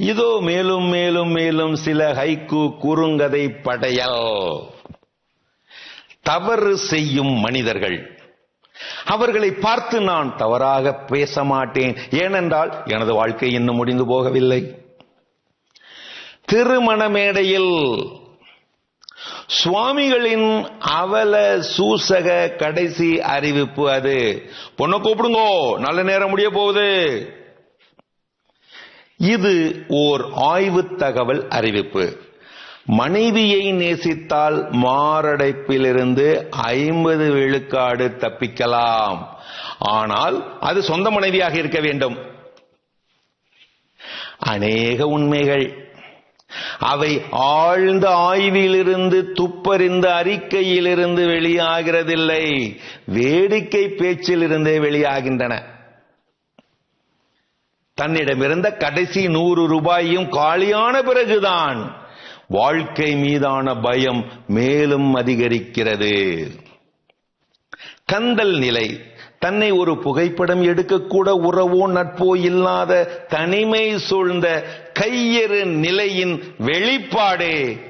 இதோ மேலும் மேலும் மேலும் சில ஹைக்கு குறுங்கதை படையல். தவறு செய்யும் மனிதர்கள். அவர்களை பார்த்து நான் தவறாக பேச மாட்டேன். ஏனென்றால் எனது வாழ்க்கை இன்னும் முடிந்து போகவில்லை. திருமண மேடையில் சுவாமிகளின் அவல சூசக கடைசி அறிவிப்பு அது. பொண்ணை கூப்பிடுங்கோ. நல்ல நேரம் முடிய போகுது. இது ஓர் ஆய்வு தகவல் அறிவிப்பு. மனைவியை நேசித்தால் மாரடைப்பிலிருந்து ஐம்பது விழுக்காடு தப்பிக்கலாம். ஆனால் அது சொந்த மனைவியாக இருக்க வேண்டும். அநேக உண்மைகள். அவை ஆழ்ந்த ஆய்விலிருந்து துப்பறிந்த அறிக்கையிலிருந்து வெளியாகிறதில்லை. வேடிக்கை பேச்சிலிருந்தே வெளியாகின்றன. தன்னிடமிருந்த கடைசி நூறு ரூபாயும் காலியான பிறகுதான். வாழ்க்கை மீதான பயம் மேலும் அதிகரிக்கிறது. கந்தல் நிலை. தன்னை ஒரு புகைப்படம் எடுக்கக்கூட உறவோ நட்போ இல்லாத தனிமை சூழ்ந்த கையெறு நிலையின் வெளிப்பாடே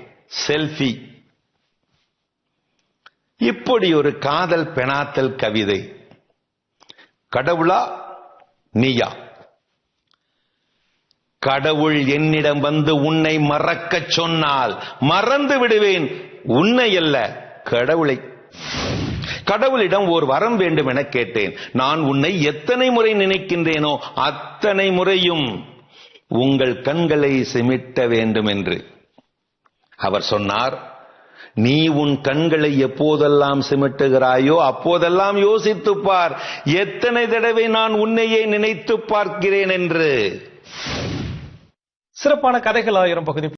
செல்ஃபி. இப்படி ஒரு காதல் பெணாத்தல் கவிதை. கடவுளா நீயா? கடவுள் என்னிடம் வந்து உன்னை மறக்கச் சொன்னால் மறந்து விடுவேன். உன்னை அல்ல கடவுளை. கடவுளிடம் ஒரு வரம் வேண்டும் என கேட்டேன். நான் உன்னை எத்தனை முறை நினைக்கின்றேனோ அத்தனை முறையும் உங்கள் கண்களை சிமிட்ட வேண்டும் என்று அவர் சொன்னார் நீ உன் கண்களை எப்போதெல்லாம் சிமிட்டுகிறாயோ அப்போதெல்லாம் யோசித்துப் பார். எத்தனை தடவை நான் உன்னையே நினைத்து பார்க்கிறேன் என்று. சிறப்பான கதைகள் ஆயிரம் பகுதி